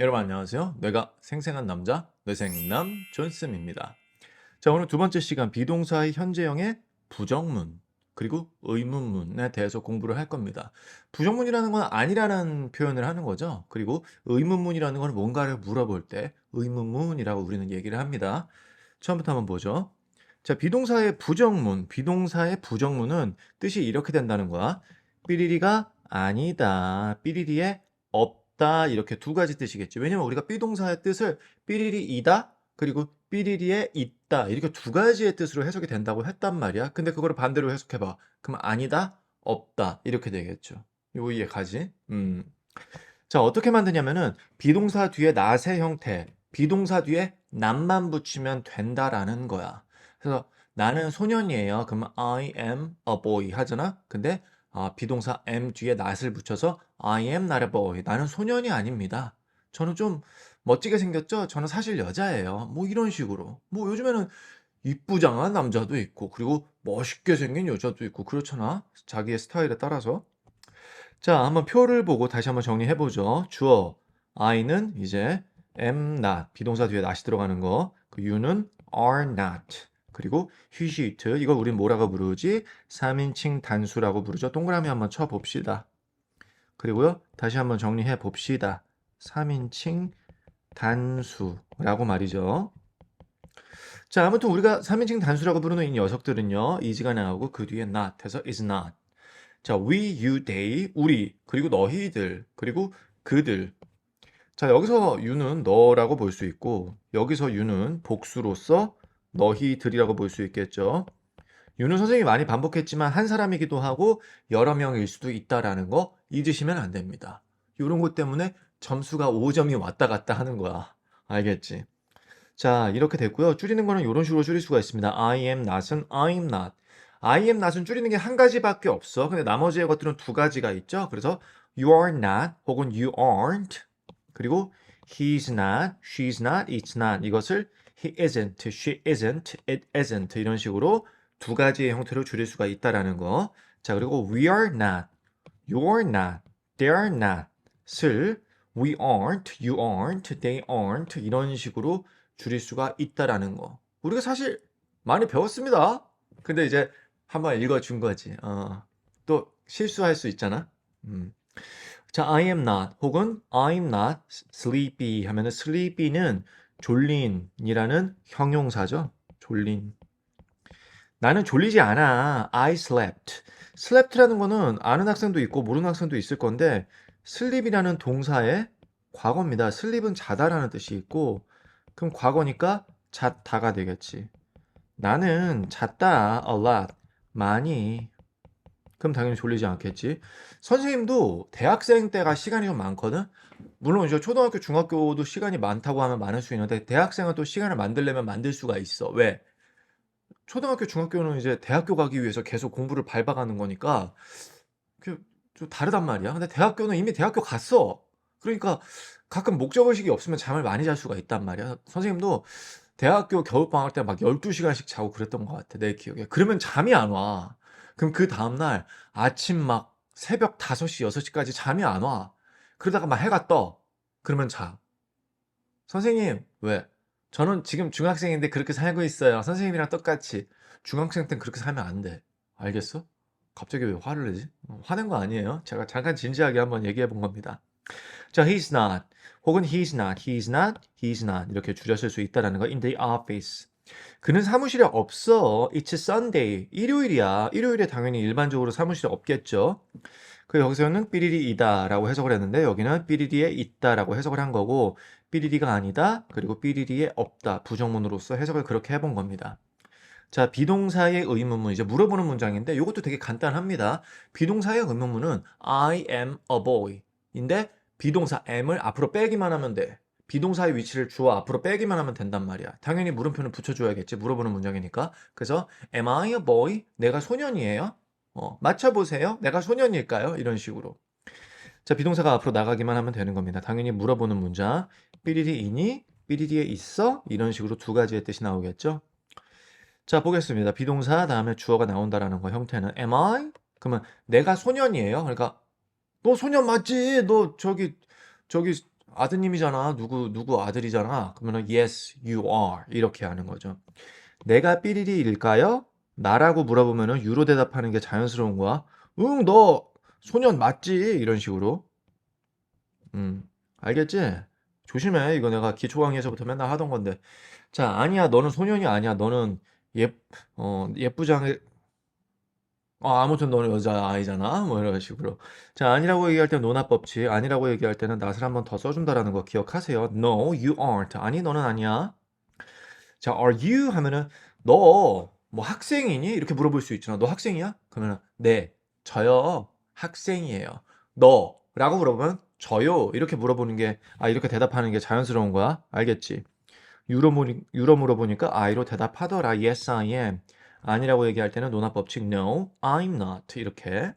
여러분 안녕하세요. 내가 생생한 남자 뇌생남 존슨입니다. 자 오늘 두 번째 시간 비동사의 현재형의 부정문 그리고 의문문에 대해서 공부를 할 겁니다. 부정문이라는 건 아니라는 표현을 하는 거죠. 그리고 의문문이라는 건 뭔가를 물어볼 때 의문문이라고 우리는 얘기를 합니다. 처음부터 한번 보죠. 자 비동사의 부정문, 비동사의 부정문은 뜻이 이렇게 된다는 거야. 삐리리가 아니다. 삐리리에 없 다. 이렇게 두 가지 뜻이겠지. 왜냐면 우리가 비동사의 뜻을 삐리리이다. 그리고 삐리리에 있다. 이렇게 두 가지의 뜻으로 해석이 된다고 했단 말이야. 근데 그거를 반대로 해석해봐. 그럼 아니다. 없다. 이렇게 되겠죠. 요 이해 가지? 음. 자, 어떻게 만드냐면은 비동사 뒤에 낫의 형태, 비동사 뒤에 낫만 붙이면 된다라는 거야. 그래서 나는 소년이에요. 그러면 I am a boy 하잖아. 근데 아, 비동사 am 뒤에 not을 붙여서 I am not a boy. 나는 소년이 아닙니다. 저는 좀 멋지게 생겼죠? 저는 사실 여자예요. 뭐 이런 식으로. 뭐 요즘에는 이쁘장한 남자도 있고, 그리고 멋있게 생긴 여자도 있고, 그렇잖아. 자기의 스타일에 따라서. 자, 한번 표를 보고 다시 한번 정리해 보죠. 주어 I는 이제 am not 비동사 뒤에 not이 들어가는 거. 그 you는 are not. 그리고 he, she, it 이걸 우린 뭐라고 부르지? 3인칭 단수라고 부르죠. 동그라미 한번 쳐 봅시다. 그리고요. 다시 한번 정리해 봅시다. 3인칭 단수라고 말이죠. 자, 아무튼 우리가 3인칭 단수라고 부르는 이 녀석들은요. is가 나오고 그 뒤에 not 해서 is not. 자, we, you, they, 우리, 그리고 너희들, 그리고 그들. 자, 여기서 you는 너라고 볼 수 있고, 여기서 you는 복수로서 너희들이라고 볼 수 있겠죠. You는 선생님이 많이 반복했지만 한 사람이기도 하고 여러 명일 수도 있다라는 거 잊으시면 안 됩니다. 이런 것 때문에 점수가 5점이 왔다 갔다 하는 거야. 알겠지? 자, 이렇게 됐고요. 줄이는 거는 이런 식으로 줄일 수가 있습니다. I am not은 I'm not. I am not은 줄이는 게 한 가지밖에 없어. 근데 나머지의 것들은 두 가지가 있죠. 그래서 you are not 혹은 you aren't 그리고 he's not, she's not, it's not 이것을 he isn't, she isn't, it isn't 이런 식으로 두 가지의 형태로 줄일 수가 있다라는 거. 자, 그리고 we are not, you're not, they're not을 we aren't, you aren't, they aren't 이런 식으로 줄일 수가 있다라는 거. 우리가 사실 많이 배웠습니다. 근데 이제 한번 읽어준 거지. 어, 또 실수할 수 있잖아. 음. 자, I am not 혹은 I'm not sleepy 하면은 sleepy는 졸린이라는 형용사죠. 졸린. 나는 졸리지 않아. I slept. slept라는 거는 아는 학생도 있고 모르는 학생도 있을 건데 sleep이라는 동사의 과거입니다. sleep은 자다라는 뜻이 있고 그럼 과거니까 잤다가 되겠지. 나는 잤다 a lot. 많이. 그럼 당연히 졸리지 않겠지. 선생님도 대학생 때가 시간이 좀 많거든. 물론 이제 초등학교, 중학교도 시간이 많다고 하면 많을 수 있는데 대학생은 또 시간을 만들려면 만들 수가 있어. 왜? 초등학교, 중학교는 이제 대학교 가기 위해서 계속 공부를 밟아가는 거니까 그 좀 다르단 말이야. 근데 대학교는 이미 대학교 갔어. 그러니까 가끔 목적의식이 없으면 잠을 많이 잘 수가 있단 말이야. 선생님도 대학교 겨울방학 때 막 12시간씩 자고 그랬던 것 같아. 내 기억에. 그러면 잠이 안 와. 그럼 그 다음날 아침 막 새벽 5시, 6시까지 잠이 안 와. 그러다가 막 해가 떠. 그러면 자. 선생님, 왜? 저는 지금 중학생인데 그렇게 살고 있어요. 선생님이랑 똑같이. 중학생 땐 그렇게 살면 안 돼. 알겠어? 갑자기 왜 화를 내지? 어, 화낸 거 아니에요. 제가 잠깐 진지하게 한번 얘기해 본 겁니다. 자, he's not. 혹은 he's not, he's not, he's not. 이렇게 줄였을 수 있다라는 거. in the office. 그는 사무실에 없어. It's Sunday. 일요일이야. 일요일에 당연히 일반적으로 사무실에 없겠죠. 그 여기서는 삐리리이다 라고 해석을 했는데 여기는 삐리리에 있다 라고 해석을 한 거고 삐리리가 아니다 그리고 삐리리에 없다 부정문으로서 해석을 그렇게 해본 겁니다. 자 비동사의 의문문 이제 물어보는 문장인데 이것도 되게 간단합니다. 비동사의 의문문은 I am a boy 인데 비동사 am을 앞으로 빼기만 하면 돼. 비동사의 위치를 주어 앞으로 빼기만 하면 된단 말이야. 당연히 물음표는 붙여줘야겠지. 물어보는 문장이니까. 그래서 am I a boy? 내가 소년이에요? 어, 맞춰보세요. 내가 소년일까요? 이런 식으로. 자, 비동사가 앞으로 나가기만 하면 되는 겁니다. 당연히 물어보는 문장. 삐리리이니? 삐리리에 있어? 이런 식으로 두 가지의 뜻이 나오겠죠. 자, 보겠습니다. 비동사 다음에 주어가 나온다라는 거 형태는 am I? 그러면 내가 소년이에요. 그러니까 너 소년 맞지? 너 저기 저기 아드님이잖아. 누구 누구 아들이잖아. 그러면은 yes, you are 이렇게 하는 거죠. 내가 삐리리일까요? 나라고 물어보면은 유로 대답하는 게 자연스러운 거야. 응, 너 소년 맞지? 이런 식으로. 음, 알겠지? 조심해. 이거 내가 기초 강의에서부터 맨날 하던 건데. 자, 아니야. 너는 소년이 아니야. 너는 예, 어, 예쁘장해. 어, 아무튼 너는 여자아이잖아. 뭐 이런 식으로. 자, 아니라고 얘기할 때는 논합 법칙, 아니라고 얘기할 때는 낫을 한 번 더 써준다라는 거 기억하세요. No, you aren't. 아니, 너는 아니야. 자, are you 하면은 너 뭐 학생이니? 이렇게 물어볼 수 있잖아. 너 학생이야? 그러면은 네, 저요. 학생이에요. 너 라고 물어보면 저요. 이렇게 물어보는 게 아, 이렇게 대답하는 게 자연스러운 거야. 알겠지? 유로 물 유로 물어보니까 I로 대답하더라. Yes, I am. 아니라고 얘기할 때는 논합 법칙 No, I'm not. 이렇게.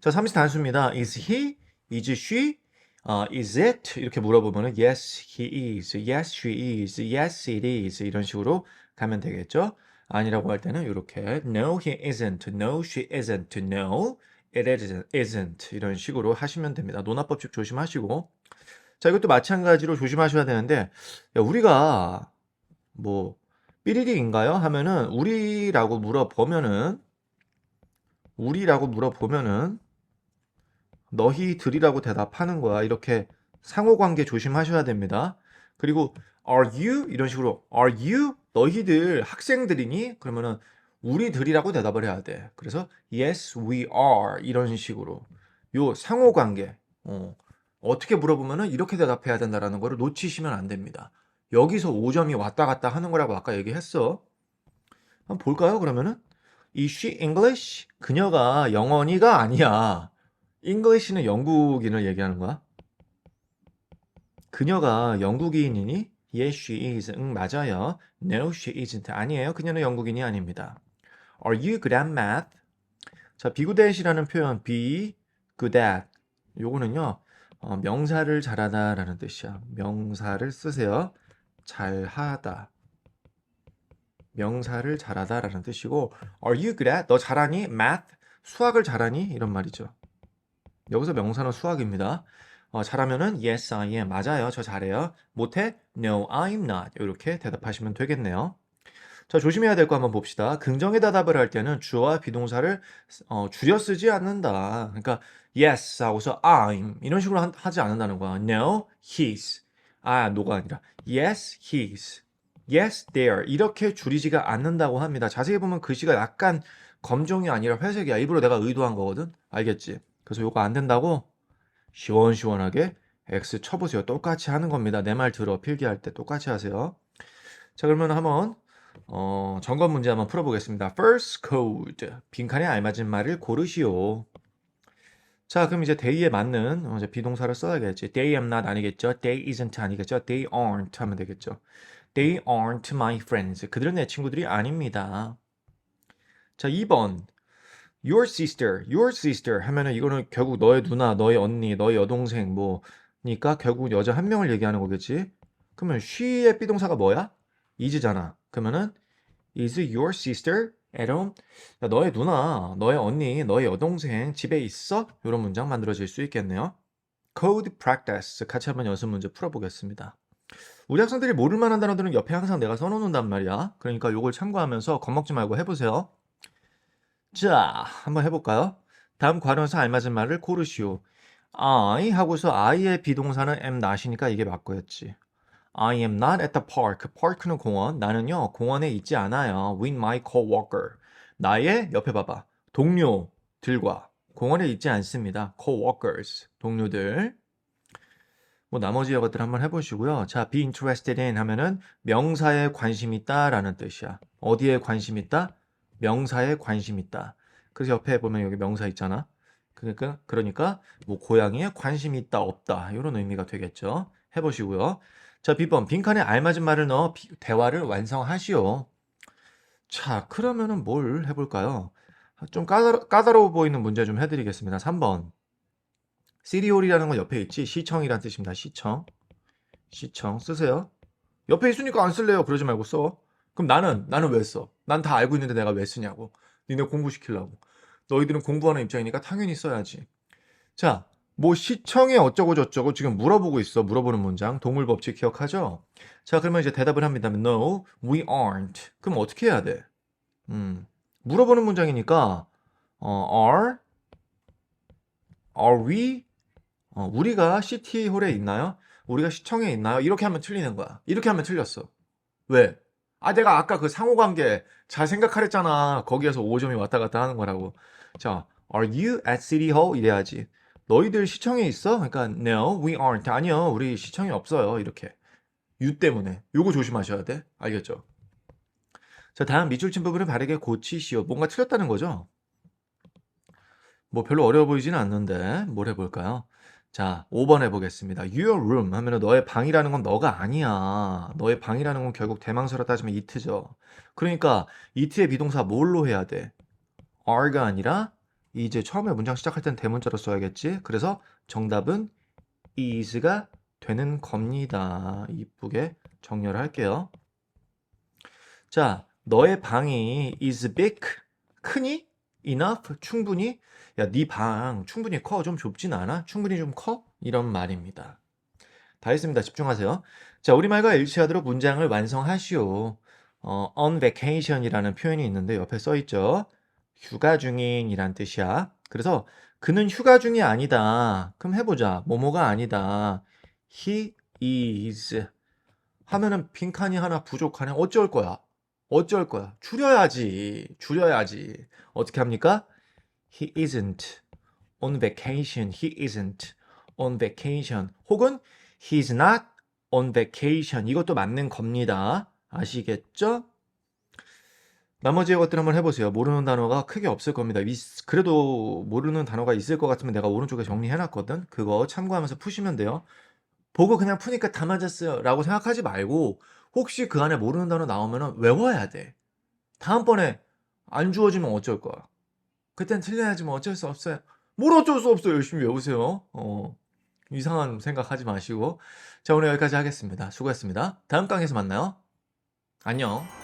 자, 삼시 단수입니다. Is he? Is she? 어, is it? 이렇게 물어보면은 Yes, he is. Yes, she is. Yes, it is. 이런 식으로 가면 되겠죠? 아니라고 할 때는 이렇게 No, he isn't. No, she isn't. No, it isn't. 이런 식으로 하시면 됩니다. 논합 법칙 조심하시고. 자, 이것도 마찬가지로 조심하셔야 되는데 야, 우리가 뭐 삐리리인가요? 하면은 우리라고 물어보면은 우리라고 물어보면은 너희들이라고 대답하는 거야. 이렇게 상호관계 조심하셔야 됩니다. 그리고 are you 이런 식으로 are you 너희들 학생들이니? 그러면은 우리들이라고 대답을 해야 돼. 그래서 yes we are 이런 식으로 요 상호 관계 어, 어떻게 물어보면은 이렇게 대답해야 된다라는 거를 놓치시면 안 됩니다. 여기서 5점이 왔다 갔다 하는 거라고 아까 얘기했어. 한번 볼까요? 그러면은 Is she English? 그녀가 영어니가 아니야. English는 영국인을 얘기하는 거야. 그녀가 영국인이니? Yes, she is. 응, 맞아요. No, she isn't. 아니에요. 그녀는 영국인이 아닙니다. Are you good at math? 자, be good at이라는 표현, be good at. 요거는요, 어, 명사를 잘하다 라는 뜻이야. 명사를 쓰세요. 잘하다. 명사를 잘하다 라는 뜻이고, Are you good at? 너 잘하니? Math? 수학을 잘하니? 이런 말이죠. 여기서 명사는 수학입니다. 어, 잘하면은 yes, I am. 맞아요. 저 잘해요. 못해? No, I'm not. 이렇게 대답하시면 되겠네요. 자, 조심해야 될 거 한번 봅시다. 긍정의 대답을 할 때는 주어와 비동사를 어, 줄여 쓰지 않는다. 그러니까 yes 하고서 I'm 이런 식으로 하, 하지 않는다는 거야. No, he's. 아, 노가 아니라 yes, he's. yes, there. 이렇게 줄이지가 않는다고 합니다. 자세히 보면 글씨가 약간 검정이 아니라 회색이야. 일부러 내가 의도한 거거든. 알겠지? 그래서 요거 안 된다고 시원시원하게 X 쳐보세요. 똑같이 하는 겁니다. 내 말 들어 필기할 때 똑같이 하세요. 자 그러면 한번 어, 점검 문제 한번 풀어보겠습니다. First code 빈칸에 알맞은 말을 고르시오. 자 그럼 이제 they에 맞는 어, 이제 비동사를 써야겠지. They am not 아니겠죠. They isn't 아니겠죠. They aren't 하면 되겠죠. They aren't my friends. 그들은 내 친구들이 아닙니다. 자 2번 your sister, your sister 하면은 이거는 결국 너의 누나, 너의 언니, 너의 여동생 뭐니까 결국 여자 한 명을 얘기하는 거겠지. 그러면 she의 비동사가 뭐야? is잖아. 그러면은 is your sister at home? 야, 너의 누나, 너의 언니, 너의 여동생 집에 있어? 이런 문장 만들어질 수 있겠네요. code practice 같이 한번 연습 문제 풀어보겠습니다. 우리 학생들이 모를 만한 단어들은 옆에 항상 내가 써놓는단 말이야. 그러니까 요걸 참고하면서 겁먹지 말고 해보세요. 자, 한번 해볼까요? 다음 관원사 알맞은 말을 고르시오. I 하고서 I의 비동사는 am not이니까 이게 맞고였지. I am not at the park. park는 공원. 나는요, 공원에 있지 않아요. with my coworker. 나의, 옆에 봐봐. 동료들과 공원에 있지 않습니다. coworkers. 동료들. 뭐 나머지 것들 한번 해보시고요. 자, be interested in 하면은 명사에 관심 있다라는 뜻이야. 어디에 관심 있다? 명사에 관심 있다. 그래서 옆에 보면 여기 명사 있잖아. 그러니까 그러니까 뭐 고양이에 관심 있다 없다 이런 의미가 되겠죠. 해보시고요. 자, B번 빈칸에 알맞은 말을 넣어 비- 대화를 완성하시오. 자, 그러면은 뭘 해볼까요? 좀 까다로, 까다로워 보이는 문제 좀 해드리겠습니다. 3번 시리올이라는 건 옆에 있지 시청이란 뜻입니다. 시청 시청 쓰세요. 옆에 있으니까 안 쓸래요. 그러지 말고 써. 그럼 나는 나는 왜 써? 난 다 알고 있는데 내가 왜 쓰냐고. 니네 공부시키려고. 너희들은 공부하는 입장이니까 당연히 써야지. 자, 뭐 시청에 어쩌고 저쩌고 지금 물어보고 있어. 물어보는 문장. 동물 법칙 기억하죠? 자, 그러면 이제 대답을 합니다. No, we aren't. 그럼 어떻게 해야 돼? 음, 물어보는 문장이니까 어, are, are we? 어, 우리가 시티홀에 있나요? 우리가 시청에 있나요? 이렇게 하면 틀리는 거야. 이렇게 하면 틀렸어. 왜? 아, 내가 아까 그 상호관계 잘 생각하랬잖아. 거기에서 5점이 왔다 갔다 하는 거라고. 자, are you at city hall? 이래야지. 너희들 시청에 있어? 그러니까 no, we aren't. 아니요, 우리 시청에 없어요. 이렇게. you 때문에. 요거 조심하셔야 돼. 알겠죠? 자, 다음 밑줄친 부분을 바르게 고치시오. 뭔가 틀렸다는 거죠? 뭐 별로 어려워 보이지는 않는데 뭘 해볼까요? 자, 5번 해보겠습니다. Your room 하면 은 너의 방이라는 건 너가 아니야. 너의 방이라는 건 결국 대망사로 따지면 it죠. 그러니까 it의 비동사 뭘로 해야 돼? are가 아니라 이제 처음에 문장 시작할 땐 대문자로 써야겠지. 그래서 정답은 is가 되는 겁니다. 이쁘게 정렬을 할게요. 자, 너의 방이 is big 크니? Enough 충분히 야, 네 방 충분히 커? 좀 좁진 않아? 충분히 좀 커? 이런 말입니다. 다 했습니다. 집중하세요. 자, 우리말과 일치하도록 문장을 완성하시오. 어, on vacation이라는 표현이 있는데 옆에 써 있죠. 휴가 중인이란 뜻이야. 그래서 그는 휴가 중이 아니다. 그럼 해보자. 뭐뭐가 아니다. He is 하면은 빈칸이 하나 부족하네. 어쩔 거야? 어쩔 거야? 줄여야지. 줄여야지. 어떻게 합니까? He isn't on vacation. He isn't on vacation. 혹은 he's not on vacation. 이것도 맞는 겁니다. 아시겠죠? 나머지 것들 한번 해보세요. 모르는 단어가 크게 없을 겁니다. 있- 그래도 모르는 단어가 있을 것 같으면 내가 오른쪽에 정리해놨거든. 그거 참고하면서 푸시면 돼요. 보고 그냥 푸니까 다 맞았어요. 라고 생각하지 말고 혹시 그 안에 모르는 단어 나오면 외워야 돼. 다음번에 안 주어지면 어쩔 거야. 그땐 틀려야지 뭐 어쩔 수 없어요. 뭘 어쩔 수 없어요. 열심히 외우세요. 어, 이상한 생각하지 마시고. 자, 오늘 여기까지 하겠습니다. 수고했습니다. 다음 강의에서 만나요. 안녕.